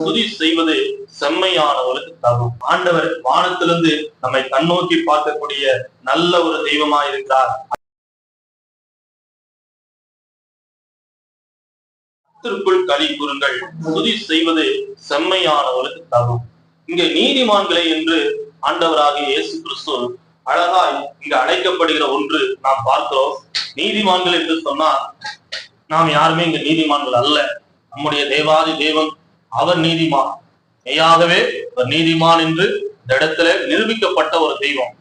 துதி செய்வது செம்மையானவர்களுக்கு தரும் ஆண்டவர் வானத்திலிருந்து நம்மை கண்ணோக்கி பார்க்கக்கூடிய நல்ல ஒரு தெய்வமா இருக்கிறார். கலி களி கூறுங்கள். துதி செய்வது செம்மையானவர்களுக்கு தரும் இங்க நீதிமான்களை என்று ஆண்டவராகிய இயேசு கிறிஸ்து அழகாய் இங்கு அழைக்கப்படுகிற ஒன்று நாம் பார்க்கிறோம் நீதிமான்கள் என்று சொன்னால் நாம் யாருமே இங்க நீதிமான்கள் அல்ல. நம்முடைய தேவாதி தேவன் அவர் நீதிமான். மெய்யாகவே அவர் நீதிமான் என்று இந்த இடத்துல நிரூபிக்கப்பட்ட ஒரு தெய்வம்.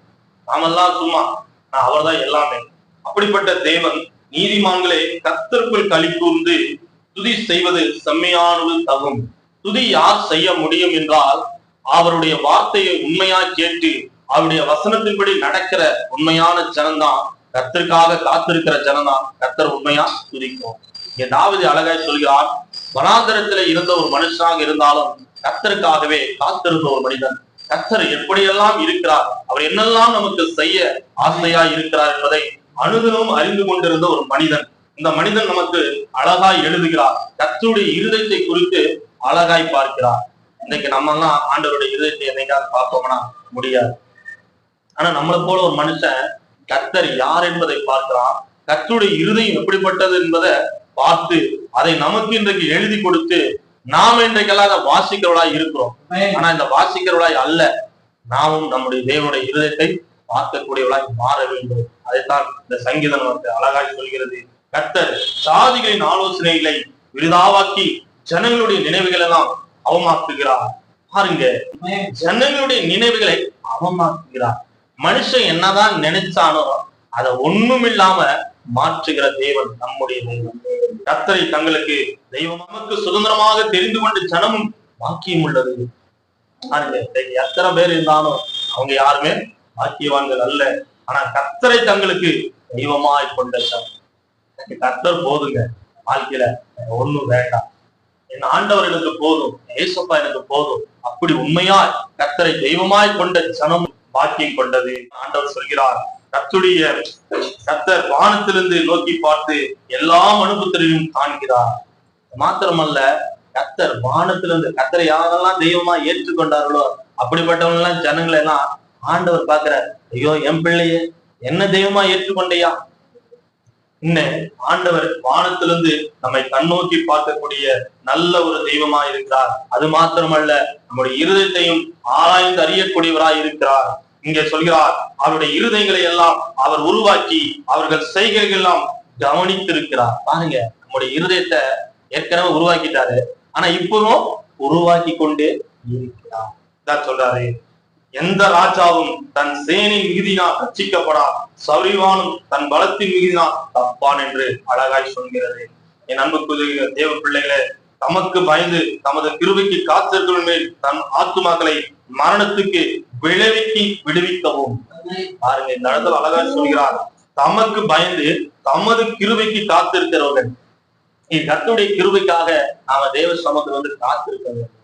நாமெல்லாம் சும்மா நான் அவர்தான் எல்லாமே. அப்படிப்பட்ட தேவன் நீதிமான்களே கர்த்தருக்குள் களி கூர்ந்து துதி செய்வது செம்மையானது தகும். துதி யார் செய்ய முடியும் என்றால் அவருடைய வார்த்தையை உண்மையா கேட்டு அவருடைய வசனத்தின்படி நடக்கிற உண்மையான ஜனம்தான் கத்திற்காக காத்திருக்கிற ஜனம்தான் கத்தர் உண்மையா துதிக்கும். இங்க தாவதி அழகாய் சொல்கிறார் வனாந்தரத்துல இருந்த ஒரு மனுஷனாக இருந்தாலும் கர்த்தருக்காகவே காத்திருந்த ஒரு மனிதன். கத்தர் எப்படியெல்லாம் இருக்கிறார் அவர் என்னெல்லாம் நமக்கு செய்ய ஆசையா இருக்கிறார் என்பதை அனுதினமும் அறிந்து கொண்டிருந்த ஒரு மனிதன். இந்த மனிதன் நமக்கு அழகாய் எழுதுகிறார். கத்தருடைய இருதயத்தை குறித்து அழகாய் பார்க்கிறார். இன்னைக்கு நம்ம எல்லாம் ஆண்டவருடைய இருதயத்தை என்னைக்காவது பார்ப்போம்னா முடியாது. ஆனா நம்மளை போல ஒரு மனுஷன் கத்தர் யார் என்பதை பார்க்கிறான். கத்துடைய இருதயம் எப்படிப்பட்டது என்பதை பார்த்து அதை நமக்கு இன்றைக்கு எழுதி கொடுத்து நாம இன்றைக்கெல்லாம் அதை வாசிக்கிறவளாய் இருக்கிறோம். ஆனா இந்த வாசிக்கிறவளாய் அல்ல. நாமும் நம்முடைய தேவனுடைய இருதயத்தை பார்க்கக்கூடியவளாய் மாற வேண்டும். அதைத்தான் இந்த சங்கீதம் நமக்கு அழகாய் சொல்கிறது. கர்த்தர் சாதிகளின் ஆலோசனைகளை விருதாவாக்கி ஜனங்களுடைய நினைவுகள் எல்லாம் அவமாக்குகிறார். பாருங்க. ஜனங்களுடைய நினைவுகளை அவமாக்குகிறார். மனுஷன் என்னதான் நினைச்சானோ அதை ஒண்ணும் இல்லாம மாற்றுகிற தேவன் நம்முடைய தெய்வம் கத்தரை தங்களுக்கு தெய்வம் நமக்கு சுதந்திரமாக தெரிந்து கொண்டு ஜனமும் வாக்கியம் உள்ளது. எத்தனை பேர் இருந்தாலும் அவங்க யாருமே பாக்கியவான்கள் அல்ல. ஆனா கத்தரை தங்களுக்கு தெய்வமாய் கொண்ட ஜனம். எனக்கு கர்த்தர் போதுங்க. வாழ்க்கையில ஒண்ணும் வேண்டாம். என் ஆண்டவர் எனக்கு போதும். ஏசப்பா எனக்கு போதும். அப்படி உண்மையாய் கத்தரை தெய்வமாய் கொண்ட ஜனம் பாக்கியம் கொண்டது. ஆண்டவர் சொல்கிறார் கத்துடைய கத்தர் வானத்திலிருந்து நோக்கி பார்த்து எல்லா மனுபுத்திரையும் காண்கிறார். மாத்திரமல்ல கத்தர் வானத்திலிருந்து கத்தரை யாரெல்லாம் தெய்வமா ஏற்றுக்கொண்டார்களோ அப்படிப்பட்டவங்க எல்லாம் ஜனங்களை எல்லாம் ஆண்டவர் பாக்குறார் ஐயோ என் பிள்ளையே என்ன தெய்வமா ஏற்றுக்கொண்டையா? இன்னும் ஆண்டவர் வானத்திலிருந்து நம்மை கண்ணோக்கி பார்க்கக்கூடிய நல்ல ஒரு தெய்வமா இருக்கிறார் அது மாத்திரமல்ல நம்முடைய இருதயத்தையும் ஆராய்ந்து அறியக்கூடியவராய் இருக்கிறார் இங்கே சொல்கிறார் அவருடைய இருதயங்களை எல்லாம் அவர் உருவாக்கி அவர்கள் செய்கைகள் எல்லாம் கவனித்திருக்கிறார். பாருங்க நம்முடைய இருதயத்தை ஏற்கனவே உருவாக்கிட்டாரு. ஆனா இப்பவும் உருவாக்கி கொண்டே இருக்கிறார். தான் சொல்றாரு எந்த ராஜாவும் தன் சேனின் மிகுதினால் ரச்சிக்கப்படா சௌரிவானும் தன் பலத்தின் மிகுதினால் தப்பான் என்று அழகாய் சொல்கிறது. என் அன்புக்குரிய தேவ பிள்ளைகளே தமக்கு பயந்து தமது கிருபைக்கு காத்திருக்கும் மேல் தன் ஆத்துமாக்களை மரணத்துக்கு விளைவிக்கு விடுவிக்கவும். பாருங்க இந்த இடத்துல அழகா சொல்கிறார். தமக்கு பயந்து தமது கிருவைக்கு காத்திருக்கிறவர்கள். நீ கத்துடைய கிருவைக்காக நாம தேவ சமத்துல வந்து காத்திருக்க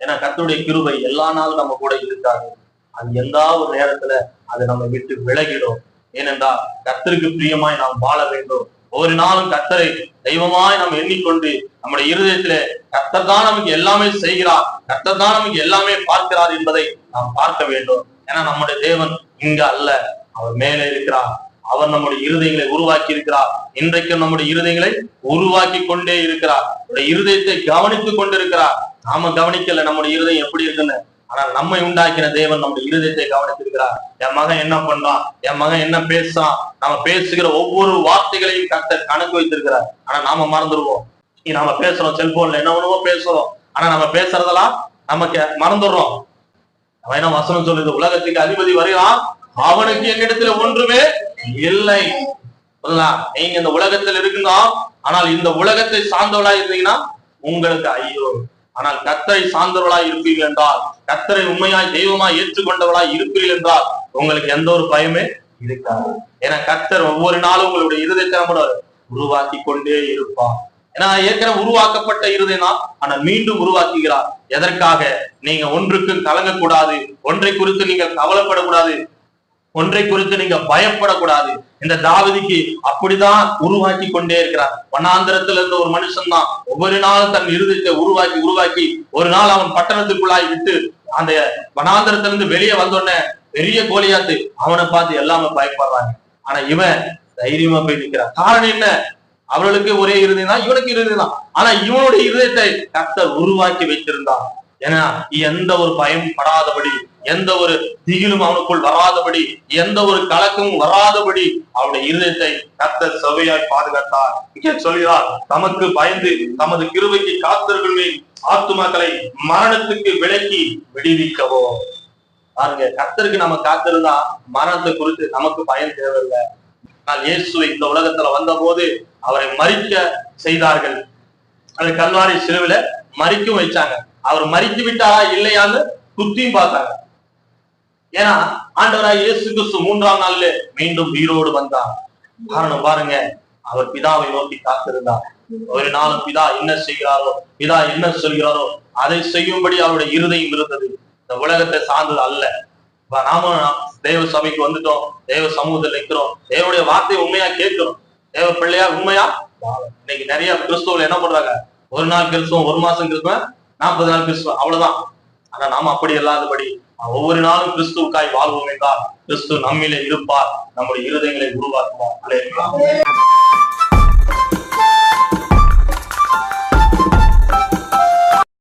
ஏன்னா கத்துடைய கிருவை எல்லா நாளும் நம்ம கூட இருக்காது. அது எந்த ஒரு நேரத்துல அது நம்ம விட்டு விலகிடும். ஏனென்றால் கத்திற்கு பிரியமாய் நாம் வாழ வேண்டும். ஒவ்வொரு நாளும் கத்தரை தெய்வமாய் நாம் எண்ணிக்கொண்டு நம்முடைய இருதயத்துல கத்தர் தான் நமக்கு எல்லாமே செய்கிறார் கத்தர் தான் நமக்கு எல்லாமே பார்க்கிறார் என்பதை நாம் பார்க்க வேண்டும். ஏன்னா நம்முடைய தேவன் இங்க அல்ல. அவர் மேலே இருக்கிறார். அவர் நம்முடைய இருதயங்களை உருவாக்கி இருக்கிறார் இன்றைக்கு நம்முடைய இருதயங்களை உருவாக்கி கொண்டே இருக்கிறார். இருதயத்தை கவனித்துக் கொண்டிருக்கிறார். நாம கவனிக்கல நம்முடைய இருதயம் எப்படி இருக்குன்னு. ஆனால் நம்மை உண்டாக்கின தேவன் நம்முடைய இருதயத்தை கவனித்திருக்கிறார். என் மகன் என்ன பண்றான் என் மகன் என்ன பேசுறான்? நாம பேசுகிற ஒவ்வொரு வார்த்தைகளையும் கத்தர் கணக்கு வைத்திருக்கிறார். ஆனா நாம மறந்துடுவோம். நீ நாம பேசுறோம். செல்போன்ல என்ன ஒண்ணுமோ பேசுறோம். ஆனா நம்ம பேசுறதெல்லாம் நமக்கு மறந்துடுறோம். அவன் என்ன வசனம் சொல்லுது? உலகத்துக்கு அதிபதி வருகிறான் அவனுக்கு என்னிடத்துல ஒன்றுமே இல்லை. நீங்க இந்த உலகத்தில் இருக்கணும் ஆனால் இந்த உலகத்தை சார்ந்தவளா இருந்தீங்கன்னா உங்களுக்கு ஐயோ. ஆனால் கத்தரை சார்ந்தவளா இருப்பீர்கள் என்றால் கத்தரை உண்மையாய் தெய்வமாய் ஏற்றுக்கொண்டவளாய் இருப்பீர்கள் என்றால் உங்களுக்கு எந்த ஒரு பயமே இருக்காது. ஏன்னா கத்தர் ஒவ்வொரு நாளும் உங்களுடைய இருதயத்தை கூட உருவாக்கி கொண்டே இருப்பார். ஏன்னா ஏற்கனவே உருவாக்கப்பட்ட இருதயம் தான் ஆனால் மீண்டும் உருவாக்குகிறார். எதற்காக? நீங்க ஒன்றுக்கு கலங்கக்கூடாது. ஒன்றை குறித்து நீங்கள் கவலைப்படக்கூடாது. ஒன்றை குறித்து நீங்க பயப்படக்கூடாது. இந்த தாவதிக்கு அப்படிதான் உருவாக்கி கொண்டே இருக்கிறார். வனாந்திரத்துல இருந்த ஒரு மனுஷன் தான் ஒவ்வொரு நாளும் தன் இருதயத்தை உருவாக்கி உருவாக்கி ஒரு நாள் அவன் பட்டணத்துக்குள்ளாய் விட்டு அந்த வனாந்திரத்துல இருந்து வெளியே வந்தோடனே பெரிய கோலியாத்து அவனை பார்த்து எல்லாமே பயப்படுறாங்க. ஆனா இவன் தைரியமா போய் நிற்கிறான் காரணம் என்ன? அவர்களுக்கு ஒரே இருதயம் தான் இவனுக்கு இருதயம் தான் ஆனா இவனுடைய இருதயத்தை கர்த்தர் உருவாக்கி வைத்திருந்தான் ஏன்னா எந்த ஒரு பயம் படாதபடி எந்த ஒரு திகிலும் அவனுக்குள் வராதபடி எந்த ஒரு கலக்கமும் வராதபடி அவனுடைய இருதயத்தை கர்த்தர் சபையாய் பாதுகாத்தார். இங்கே சொல்கிறார் தமக்கு பயந்து தமது கிருபைக்கு காத்திருக்குமே ஆத்துமாக்களை மரணத்துக்கு விலக்கி விடுவிக்கவோ. பாருங்க கர்த்தருக்கு நம்ம காத்திருந்தா மரணத்தை குறித்து நமக்கு பயன் தேவையில்லை. ஆனால் இயேசு இந்த உலகத்துல வந்த போது அவரை மறிக்க செய்தார்கள். அது கல்வாரி சிலுவில மறிக்கும் வச்சாங்க. அவர் மறித்து விட்டாரா இல்லையான்னு குத்தியும் பார்த்தாங்க. ஏன்னா ஆண்டவராய் இயேசு கிறிஸ்து மூன்றாம் நாள்ல மீண்டும் உயிரோடு வந்தார். காரணம் பாருங்க அவர் பிதாவை நோக்கி காத்திருந்தார். ஒரு நாளும் பிதா என்ன செய்கிறாரோ பிதா என்ன சொல்கிறாரோ அதை செய்யும்படி அவருடைய இருதயம் இருந்தது. இந்த உலகத்தை சார்ந்தது அல்ல. நாம தேவ சபைக்கு வந்துட்டோம் தேவ சமூகத்தில் நிற்கிறோம் தேவனுடைய வார்த்தையை உண்மையா கேட்கிறோம் தேவ பிள்ளையா உண்மையா இன்னைக்கு நிறைய கிறிஸ்துவர்கள் என்ன பண்றாங்க? ஒரு நாள் கிறிஸ்துவம் ஒரு மாசம் கிறிஸ்துவன் நாற்பது நாள் கிறிஸ்துவ அவ்வளவுதான். ஆனா நாம் அப்படி இல்லாதபடி ஒவ்வொரு நாளும் கிறிஸ்துவுக்காய் வாழ்வோம் என்றால் கிறிஸ்து நம்மிலே இருப்பார் நம்முடைய இருதயங்களை உருவாக்குவார் அல்லேலூயா.